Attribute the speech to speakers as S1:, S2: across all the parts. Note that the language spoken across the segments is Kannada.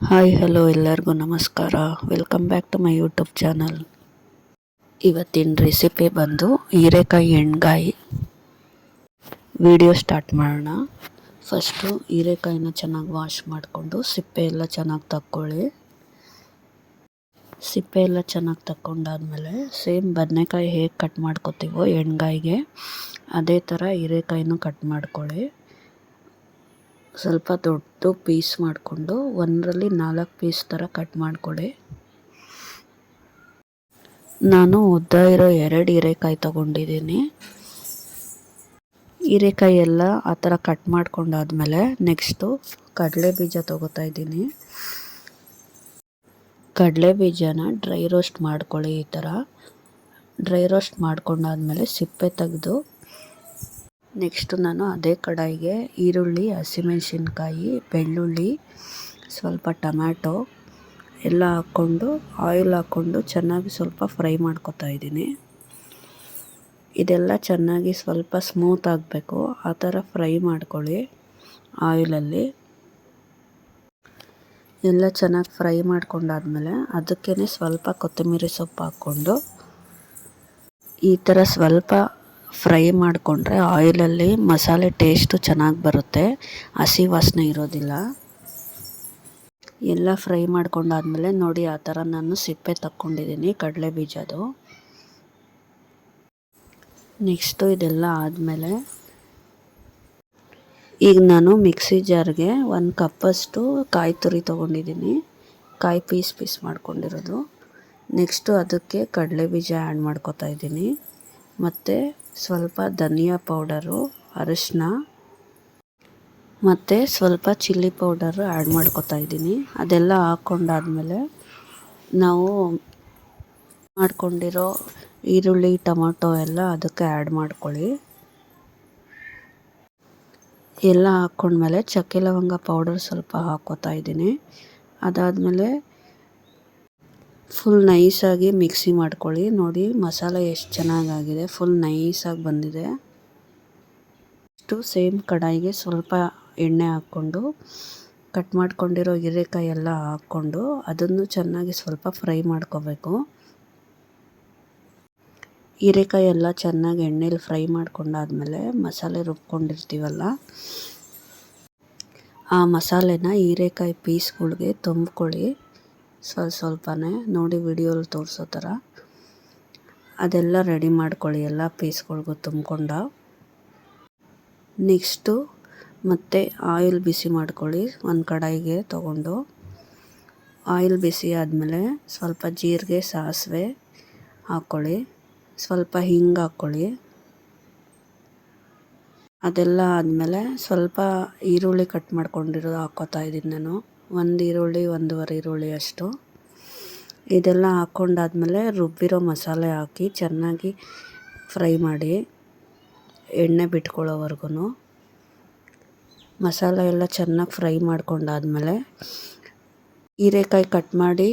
S1: ಹಾಯ್, ಹಲೋ ಎಲ್ಲರಿಗೂ ನಮಸ್ಕಾರ. Welcome back to my YouTube channel ಇವತ್ತಿನ ರೆಸಿಪಿ ಬಂದು ಹೀರೆಕಾಯಿ ಎಣ್ಗಾಯಿ. ವಿಡಿಯೋ ಸ್ಟಾರ್ಟ್ ಮಾಡೋಣ. ಫಸ್ಟು ಹೀರೆಕಾಯಿನ ಚೆನ್ನಾಗಿ ವಾಶ್ ಮಾಡಿಕೊಂಡು ಸಿಪ್ಪೆ ಎಲ್ಲ ಚೆನ್ನಾಗಿ ತಕ್ಕೊಳ್ಳಿ. ಸಿಪ್ಪೆ ಎಲ್ಲ ಚೆನ್ನಾಗಿ ತಕ್ಕೊಂಡಾದಮೇಲೆ ಸೇಮ್ ಬದನೆಕಾಯಿ ಹೇಗೆ ಕಟ್ ಮಾಡ್ಕೋತೀವೋ ಎಣ್ಗಾಯಿಗೆ, ಅದೇ ಥರ ಹೀರೆಕಾಯಿನೂ ಕಟ್ ಮಾಡ್ಕೊಳ್ಳಿ. ಸ್ವಲ್ಪ ದೊಡ್ಡ ಪೀಸ್ ಮಾಡಿಕೊಂಡು ಒಂದರಲ್ಲಿ ನಾಲ್ಕು ಪೀಸ್ ಥರ ಕಟ್ ಮಾಡಿಕೊಡಿ. ನಾನು ಉದ್ದ ಇರೋ ಎರಡು ಹೀರೆಕಾಯಿ ತಗೊಂಡಿದ್ದೀನಿ. ಹೀರೆಕಾಯಿ ಎಲ್ಲ ಆ ಥರ ಕಟ್ ಮಾಡ್ಕೊಂಡಾದ್ಮೇಲೆ ನೆಕ್ಸ್ಟು ಕಡಲೆ ಬೀಜ ತೊಗೋತಾ ಇದ್ದೀನಿ. ಕಡಲೆ ಬೀಜನ ಡ್ರೈ ರೋಸ್ಟ್ ಮಾಡ್ಕೊಳ್ಳಿ ಈ ಥರ. ಡ್ರೈ ರೋಸ್ಟ್ ಮಾಡ್ಕೊಂಡಾದ್ಮೇಲೆ ಸಿಪ್ಪೆ ತೆಗೆದು ನೆಕ್ಸ್ಟ್ ನಾನು ಅದೇ ಕಡಾಯಿಗೆ ಈರುಳ್ಳಿ, ಹಸಿಮೆಣಸಿನ್ಕಾಯಿ, ಬೆಳ್ಳುಳ್ಳಿ, ಸ್ವಲ್ಪ ಟೊಮ್ಯಾಟೊ ಎಲ್ಲ ಹಾಕ್ಕೊಂಡು, ಆಯಿಲ್ ಹಾಕ್ಕೊಂಡು ಚೆನ್ನಾಗಿ ಸ್ವಲ್ಪ ಫ್ರೈ ಮಾಡ್ಕೊತಾ ಇದ್ದೀನಿ. ಇದೆಲ್ಲ ಚೆನ್ನಾಗಿ ಸ್ವಲ್ಪ ಸ್ಮೂತ್ ಆಗಬೇಕು. ಆ ಥರ ಫ್ರೈ ಮಾಡ್ಕೊಳ್ಳಿ ಆಯಿಲಲ್ಲಿ. ಎಲ್ಲ ಚೆನ್ನಾಗಿ ಫ್ರೈ ಮಾಡ್ಕೊಂಡಾದ್ಮೇಲೆ ಅದಕ್ಕೇ ಸ್ವಲ್ಪ ಕೊತ್ತಂಬರಿ ಸೊಪ್ಪು ಹಾಕ್ಕೊಂಡು ಈ ಥರ ಸ್ವಲ್ಪ ಫ್ರೈ ಮಾಡಿಕೊಂಡ್ರೆ ಆಯಿಲಲ್ಲಿ ಮಸಾಲೆ ಟೇಸ್ಟು ಚೆನ್ನಾಗಿ ಬರುತ್ತೆ. ಹಸಿ ವಾಸನೆ ಇರೋದಿಲ್ಲ. ಎಲ್ಲ ಫ್ರೈ ಮಾಡ್ಕೊಂಡಾದ್ಮೇಲೆ ನೋಡಿ ಆ ಥರ ನಾನು ಸಿಪ್ಪೆ ತಕ್ಕೊಂಡಿದ್ದೀನಿ ಕಡಲೆ ಬೀಜದು ನೆಕ್ಸ್ಟು ಇದೆಲ್ಲ ಆದಮೇಲೆ ಈಗ ನಾನು ಮಿಕ್ಸಿ ಜಾರ್ಗೆ ಒಂದು ಕಪ್ಪಷ್ಟು ಕಾಯಿ ತುರಿ ತೊಗೊಂಡಿದ್ದೀನಿ. ಕಾಯಿ ಪೀಸ್ ಪೀಸ್ ಮಾಡ್ಕೊಂಡಿರೋದು. ನೆಕ್ಸ್ಟು ಅದಕ್ಕೆ ಕಡಲೆ ಬೀಜ ಆ್ಯಡ್ ಮಾಡ್ಕೊತಾ ಇದ್ದೀನಿ. ಮತ್ತು ಸ್ವಲ್ಪ ಧನಿಯಾ ಪೌಡರು ಅರಿಶಿನ ಮತ್ತು ಸ್ವಲ್ಪ ಚಿಲ್ಲಿ ಪೌಡರು ಆ್ಯಡ್ ಮಾಡ್ಕೊತಾ ಇದ್ದೀನಿ. ಅದೆಲ್ಲ ಹಾಕ್ಕೊಂಡಾದ್ಮೇಲೆ ನಾವು ಮಾಡ್ಕೊಂಡಿರೋ ಈರುಳ್ಳಿ, ಟೊಮೊಟೊ ಎಲ್ಲ ಅದಕ್ಕೆ ಆ್ಯಡ್ ಮಾಡ್ಕೊಳ್ಳಿ. ಎಲ್ಲ ಹಾಕ್ಕೊಂಡ್ಮೇಲೆ ಚಕ್ಕೆ ಲವಂಗ ಪೌಡರ್ ಸ್ವಲ್ಪ ಹಾಕ್ಕೋತಾ ಇದ್ದೀನಿ. ಅದಾದಮೇಲೆ ಫುಲ್ ನೈಸಾಗಿ ಮಿಕ್ಸಿ ಮಾಡ್ಕೊಳ್ಳಿ. ನೋಡಿ, ಮಸಾಲೆ ಎಷ್ಟು ಚೆನ್ನಾಗಾಗಿದೆ. ಫುಲ್ ನೈಸಾಗಿ ಬಂದಿದೆ. ಇಷ್ಟು ಸೇಮ್ ಕಡಾಯಿಗೆ ಸ್ವಲ್ಪ ಎಣ್ಣೆ ಹಾಕ್ಕೊಂಡು ಕಟ್ ಮಾಡ್ಕೊಂಡಿರೋ ಹೀರೆಕಾಯಿ ಎಲ್ಲ ಹಾಕ್ಕೊಂಡು, ಅದನ್ನು ಚೆನ್ನಾಗಿ ಸ್ವಲ್ಪ ಫ್ರೈ ಮಾಡ್ಕೋಬೇಕು. ಹೀರೆಕಾಯಿ ಎಲ್ಲ ಚೆನ್ನಾಗಿ ಎಣ್ಣೆಲಿ ಫ್ರೈ ಮಾಡ್ಕೊಂಡಾದ್ಮೇಲೆ ಮಸಾಲೆ ರುಬ್ಕೊಂಡಿರ್ತೀವಲ್ಲ, ಆ ಮಸಾಲೆನ ಹೀರೆಕಾಯಿ ಪೀಸ್ಗಳಿಗೆ ತುಂಬ್ಕೊಳ್ಳಿ. ಸ್ವಲ್ಪ ಸ್ವಲ್ಪನೇ ನೋಡಿ ವಿಡಿಯೋಲಿ ತೋರಿಸೋ ಥರ. ಅದೆಲ್ಲ ರೆಡಿ ಮಾಡ್ಕೊಳ್ಳಿ, ಎಲ್ಲ ಪೀಸ್ಗಳಿಗೂ ತುಂಬಿಕೊಂಡ. ನೆಕ್ಸ್ಟು ಮತ್ತು ಆಯಿಲ್ ಬಿಸಿ ಮಾಡ್ಕೊಳ್ಳಿ, ಒಂದು ಕಡಾಯಿಗೆ ತಗೊಂಡು. ಆಯಿಲ್ ಬಿಸಿ ಆದಮೇಲೆ ಸ್ವಲ್ಪ ಜೀರಿಗೆ ಸಾಸಿವೆ ಹಾಕ್ಕೊಳ್ಳಿ ಸ್ವಲ್ಪ ಹಿಂಗೆ ಹಾಕ್ಕೊಳ್ಳಿ ಅದೆಲ್ಲ ಆದಮೇಲೆ ಸ್ವಲ್ಪ ಈರುಳ್ಳಿ ಕಟ್ ಮಾಡ್ಕೊಂಡಿರೋದು ಹಾಕ್ಕೋತಾ ಇದ್ದೀನಿ ನಾನು. ಒಂದು ಈರುಳ್ಳಿ, ಒಂದೂವರೆ ಈರುಳ್ಳಿ ಅಷ್ಟು. ಇದೆಲ್ಲ ಹಾಕ್ಕೊಂಡಾದ್ಮೇಲೆ ರುಬ್ಬಿರೋ ಮಸಾಲೆ ಹಾಕಿ ಚೆನ್ನಾಗಿ ಫ್ರೈ ಮಾಡಿ ಎಣ್ಣೆ ಬಿಟ್ಕೊಳ್ಳೋವರೆಗೂ ಮಸಾಲೆ ಎಲ್ಲ ಚೆನ್ನಾಗಿ ಫ್ರೈ ಮಾಡ್ಕೊಂಡಾದ್ಮೇಲೆ ಹೀರೆಕಾಯಿ ಕಟ್ ಮಾಡಿ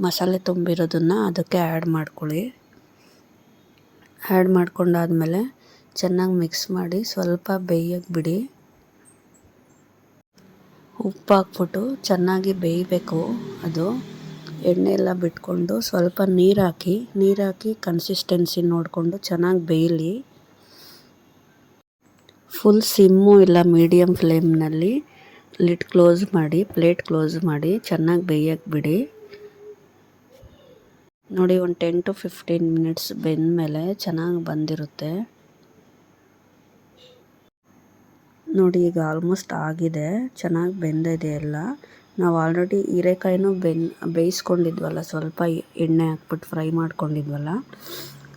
S1: ಮಸಾಲೆ ತುಂಬಿರೋದನ್ನು ಅದಕ್ಕೆ ಆ್ಯಡ್ ಮಾಡ್ಕೊಳ್ಳಿ. ಆ್ಯಡ್ ಮಾಡ್ಕೊಂಡಾದ್ಮೇಲೆ ಚೆನ್ನಾಗಿ ಮಿಕ್ಸ್ ಮಾಡಿ ಸ್ವಲ್ಪ ಬೇಯಕ್ಕೆ ಬಿಡಿ. ಉಪ್ಪು ಹಾಕ್ಬಿಟ್ಟು ಚೆನ್ನಾಗಿ ಬೇಯಬೇಕು ಅದು. ಎಣ್ಣೆ ಎಲ್ಲ ಬಿಟ್ಕೊಂಡು ಸ್ವಲ್ಪ ನೀರು ಹಾಕಿ ನೀರು ಹಾಕಿ ಕನ್ಸಿಸ್ಟೆನ್ಸಿ ನೋಡಿಕೊಂಡು ಚೆನ್ನಾಗಿ ಬೇಯಲಿ. ಫುಲ್ ಸಿಮ್ಮು ಇಲ್ಲ ಮೀಡಿಯಮ್ ಫ್ಲೇಮ್ನಲ್ಲಿ ಲಿಡ್ ಕ್ಲೋಸ್ ಮಾಡಿ ಪ್ಲೇಟ್ ಕ್ಲೋಸ್ ಮಾಡಿ ಚೆನ್ನಾಗಿ ಬೇಯಕ್ಕೆ ಬಿಡಿ. ನೋಡಿ ಒಂದು ಟೆನ್ ಟು ಫಿಫ್ಟೀನ್ ಮಿನಿಟ್ಸ್ ಬೆಂದಮೇಲೆ ಚೆನ್ನಾಗಿ ಬಂದಿರುತ್ತೆ. ನೋಡಿ ಈಗ ಆಲ್ಮೋಸ್ಟ್ ಆಗಿದೆ. ಚೆನ್ನಾಗಿ ಬೆಂದಿದೆ ಎಲ್ಲ. ನಾವು ಆಲ್ರೆಡಿ ಹೀರೆಕಾಯಿನೂ ಬೆನ್, ಬೇಯಿಸ್ಕೊಂಡಿದ್ವಲ್ಲ, ಸ್ವಲ್ಪ ಎಣ್ಣೆ ಹಾಕ್ಬಿಟ್ಟು ಫ್ರೈ ಮಾಡ್ಕೊಂಡಿದ್ವಲ್ಲ.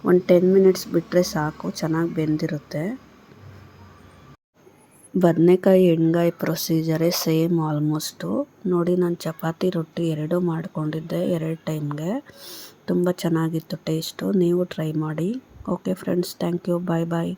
S1: ಒಂದು ಟೆನ್ ಮಿನಿಟ್ಸ್ ಬಿಟ್ಟರೆ ಸಾಕು, ಚೆನ್ನಾಗಿ ಬೆಂದಿರುತ್ತೆ. ಬದನೆಕಾಯಿ ಎಣ್ಗಾಯಿ ಪ್ರೊಸೀಜರೇ ಸೇಮ್ ಆಲ್ಮೋಸ್ಟು ನೋಡಿ ನಾನು ಚಪಾತಿ ರೊಟ್ಟಿ ಎರಡೂ ಮಾಡ್ಕೊಂಡಿದ್ದೆ ಎರಡು ಟೈಮ್ಗೆ ತುಂಬ ಚೆನ್ನಾಗಿತ್ತು ಟೇಸ್ಟು ನೀವು ಟ್ರೈ ಮಾಡಿ. Okay friends thank you bye bye